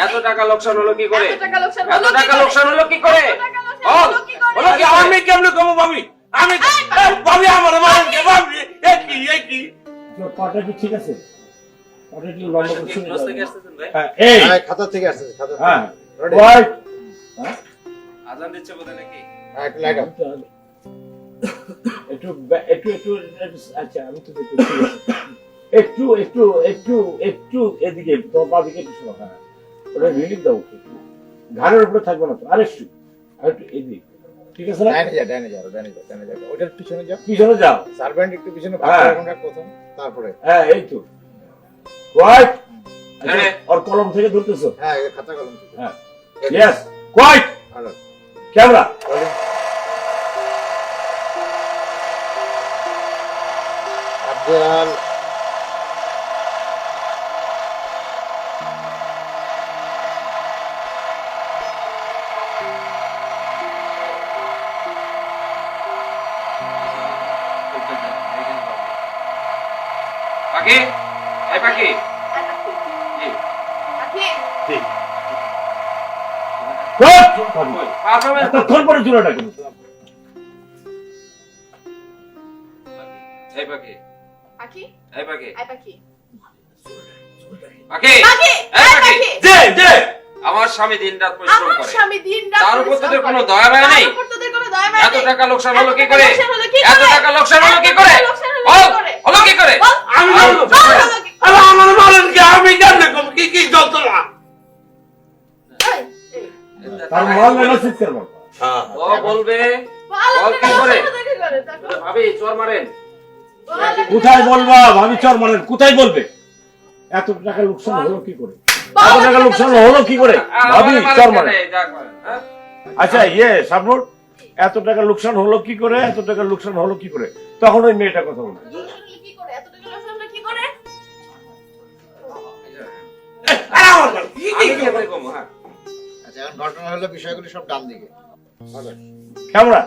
এত টাকা লোকসান হলো কি করে? এত টাকা লোকসান হলো কি করে? বল। কি আমি কেমনে কমো ভাবি? আমি ভাবি আমার মারেন কে ভাবি? এ কি এ কি? পাটা কি ঠিক আছে? পাটা কি লম্বা করে হ্যাঁ এই। হ্যাঁ খাতা থেকে আসছে খাতা। হ্যাঁ? ওয়াই আজান দিচ্ছে বোধহয় নাকি? হ্যাঁ, একটু লাইট অফ একটু একটু একটু একটু- আচ্ছা আমি তো। একটু একটু একটু একটু এদিকে তোর বা দিকে একটু শোনো হ্যাঁ। ওটা রিলিফ দাও ঘাড়ের উপরে থাকবে না তো। আর একটু আর একটু এদিকে। ঠিক আছে না? ডাইনে যা ডাইনে যা ডাইনে যা ডাইনে যা ওটার পিছনে যাও। পিছনে যাও। সার্ভেন্ট একটু পিছনে হ্যাঁ। প্রথম তারপরে। হ্যাঁ এই তো। কোয়াইট হ্যাঁ। ওর কলম থেকে ধরতেছো? হ্যাঁ এই খাতা কলম থেকে। হ্যাঁ। ইয়েস কোয়াইট ভালো ক্যামেরা. আফজাল পাখি? এই পাখি? এতক্ষণ পরে এই। এই। এই আমার স্বামী দিন রাত পরিশ্রম আমার করে। তার উপর তোদের কোনো দয়া মায়া তার নেই? উপর তোদের কোনো দয়া মায়া এত নেই। টাকা লোকসান হলো এত কি টাকা করে? লোকসান হলো কি এত করে? টাকা লোকসান হলো এত টাকা লোকসান হলো কি করে? হলো কি করে? বলব। আমার মারেন কে আমি কম কি কি যন্ত্রণা। তার মন লাগা চিৎকার মারবা হ্যাঁ ও বলবে কোথায় বলবা ভাবি চর মারেন কোথায় বলবে এত টাকা লোকসান হলো কি করে এত টাকা লোকসান হলো কি করে ভাবি চর মারেন কেন? আচ্ছা ইয়ে সাবনুর এত টাকা লোকসান হলো কি করে এত টাকা লোকসান হলো কি করে তখন ওই মেয়েটা কথা বলে লোকসান হলো কি করে? এত টাকা লোকসান হলো কি করে? আরে আমার বাড়ি, কি কি করে কমবো, হ্যাঁ? আচ্ছা এখন ঘটনা হলো বিষয়গুলি সব ডান দিকে ক্যামেরা.